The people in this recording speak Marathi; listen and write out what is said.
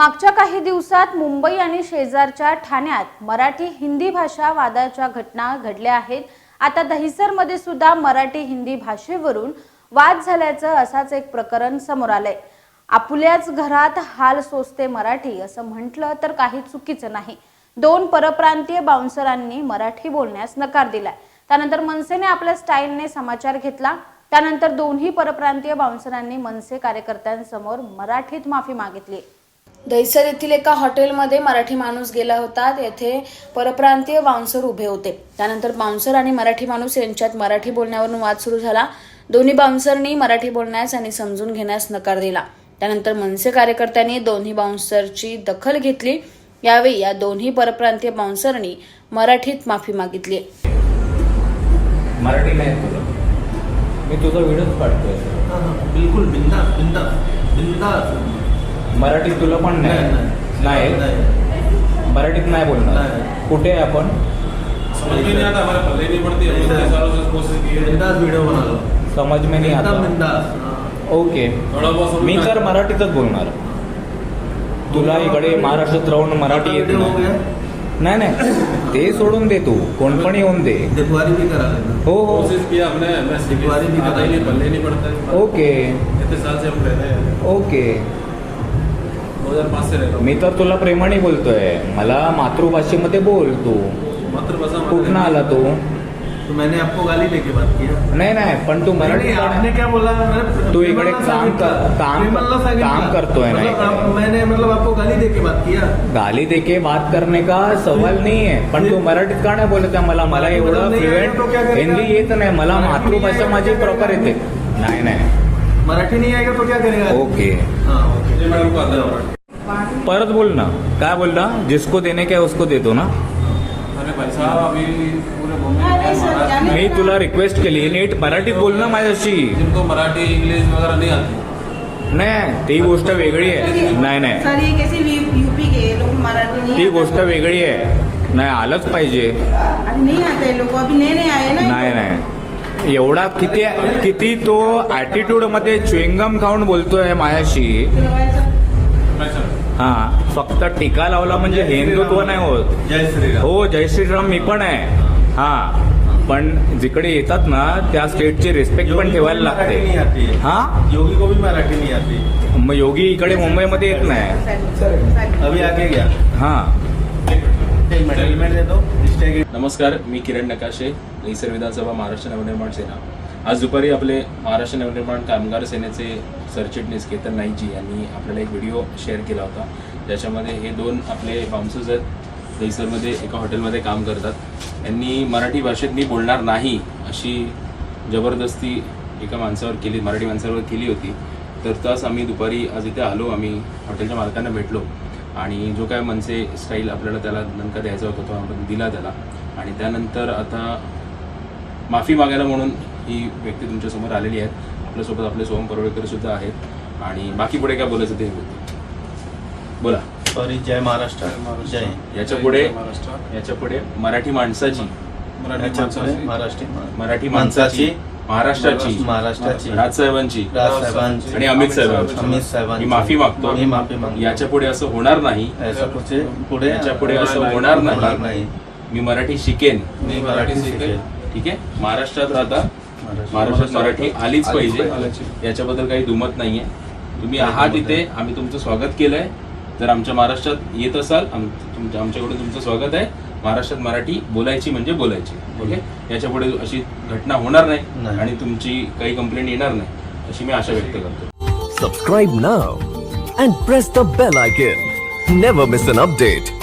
मागच्या काही दिवसात मुंबई आणि शेजारच्या ठाण्यात मराठी हिंदी भाषा वादाच्या घटना घडल्या आहेत. आता दहिसरमध्ये सुद्धा मराठी हिंदी भाषेवरून वाद झाल्याचं असाच एक प्रकरण समोर आलंय. आपुल्याच घरात हाल सोसते मराठी असं म्हटलं तर काही चुकीचं नाही. दोन परप्रांतीय बाउन्सरांनी मराठी बोलण्यास नकार दिलाय. त्यानंतर मनसेने आपल्या स्टाईलने समाचार घेतला. त्यानंतर दोन्ही परप्रांतीय बाउन्सरांनी मनसे कार्यकर्त्यांसमोर मराठीत माफी मागितली. दहिसर येथील एका हॉटेलमध्ये मराठी माणूस गेला होता. येथे परप्रांतीय बाउन्सर उभे होते. त्यानंतर बाउन्सर आणि मराठी माणूस यांच्यात मराठी बोलण्यावरून वाद सुरू झाला. दोन्ही बाउन्सरनी मराठी बोलण्यास आणि समजून घेण्यास नकार दिला. त्यानंतर मनसे कार्यकर्त्यांनी दोन्ही बाउन्सरची दखल घेतली. यावेळी या दोन्ही परप्रांतीय बाउन्सरनी मराठीत माफी मागितली. मराठी नाही मी तुझा हाँ, हाँ, बिल्कुल बिंदास बिंदास. बिंदास. मराठी तुला पण नाही. नाही मराठीत नाही बोलणार. कुठे आहे आपण? समझ में नहीं आता हमारे पल्ले नहीं पड़ती हमने इतने सालों से कोशिश की है बिंदास वीडियो बना लो समज में नाही आता। ओके. मी तर मराठीतच बोलणार. तुला इकडे महाराष्ट्रात राहून मराठी येत हो नाही. नाही नाही. ते सोडून दे तू. कोण पण येऊन दे. हो हो। ओके. इतने साल से हम रहते हैं? ओके. मी तर तुला प्रेमाने बोलतोय. मला मातृभाषेमध्ये बोल तू. मातृभाषा आला तू. तो मैंने आपको गाली देके बात किया. नाही नाही पण तू मराठी नहीं, आपने क्या बोला? मैंने तू इकडे काम काम- करतोय ना मतलब इकडे. आप- मैंने मतलब आपको गाली देके बात किया. गाली देके बात करने का सवाल नहीं है पण तू मराठीत का नाही बोलत आहे? मला मला एवढं फ्लुएंट? हिंदी येत नाही. मला मातृभाषा माझी प्रॉपर? येते. नाही नाही. मराठी नहीं आएगा तो क्या करेगा? ओके. हाँ ओके. परत बोल ना. काय बोलला? जिसको देने काय उसको देतो ना. अरे भाई साहब अभी पूरे बॉम्बे में तुला रिक्वेस्ट केली. नीट मराठीत बोल ना माझ्याशी. जिनको मराठी इंग्लिश वगैरह नहीं आती नाही ती गोष्ट वेगळी आहे. नाही नाही. सर ये कैसे यूपी के ये लोग मराठी नहीं ती। गोष्ट वेगळी आहे. नाही आलंच पाहिजे. नहीं आते लोग अभी नए नए आए ना नाही नाही. एवढा किती किती तो ऍटिट्यूडमध्ये च्युइंगम खाऊन बोलतोय माझ्याशी. हा फक्त टीका लावला म्हणजे हिंदुत्व नाही होत. जय श्री राम हो जय श्रीराम मी पण आहे. हा पण जिकडे येतात ना त्या स्टेटची रिस्पेक्ट पण ठेवायला मराठी लागते आती. है? हा योगी को भी मराठी नहीं आती. मग योगी इकडे मुंबईमध्ये येत नाही. अभी आगे गया. हा. हेलमेट दे दो. स्टे नमस्कार मी किरण नकाशे दहिसर विधानसभा महाराष्ट्र नवनिर्माण सेना. आज दुपारी आपले महाराष्ट्र नवनिर्माण कामगार सेनेचे सरचिटणीस केतन नाईकजी यांनी आपल्याला एक व्हिडिओ शेअर केला होता. ज्याच्यामध्ये हे दोन आपले बाउन्सर्स आहेत दहिसरमध्ये एका हॉटेलमध्ये काम करतात. यांनी मराठी भाषेत मी बोलणार नाही अशी जबरदस्ती एका माणसावर केली मराठी माणसावर केली होती. तर तास आम्ही दुपारी आज इथे आलो आम्ही हॉटेलच्या मालकांना भेटलो. आणि जो काय मनसे स्टाईल आपल्याला त्याला दणका द्यायचा होता तो आपण दिला त्याला. आणि त्यानंतर आता माफी मागायला म्हणून ही व्यक्ती तुमच्यासमोर आलेली आहे आपल्यासोबत आपले सोहम परवडेकर सुद्धा आहेत. आणि बाकी पुढे काय बोलायचं ते बोला. सॉरी जय महाराष्ट्र. जय याच्यापुढे महाराष्ट्र. याच्यापुढे मराठी माणसाची. मराठी मराठी माणसाची. महाराष्ट्राची. महाराष्ट्राची. राजसाहेबांची. राजसाहेबांची. आणि अमित साहेबांची. अमित साहेबांची. मी माफी मागतो. मी माफी मागतो. याच्यापुढे असं होणार नाही. पुढे याच्यापुढे असं होणार नाही. मी मराठी शिकेन. मी मराठी शिकेल ठीक आहे? महाराष्ट्रात राहता महाराष्ट्रात मराठी आलीच पाहिजे. याच्याबद्दल काही दुमत नाहीये. तुम्ही आहात इथे आम्ही तुमचं स्वागत केलंय. जर आमच्या महाराष्ट्रात येत असाल आम- तुमच्या आमच्याकडून तुमचं स्वागत आहे. महाराष्ट्रात मराठी बोलायची म्हणजे बोलायची ओके? याच्यापुढे अशी घटना होणार नाही. आणि तुमची काही कंप्लेंट येणार नाही अशी मी आशा व्यक्त करतो. Subscribe now and press the bell icon. Never miss an update.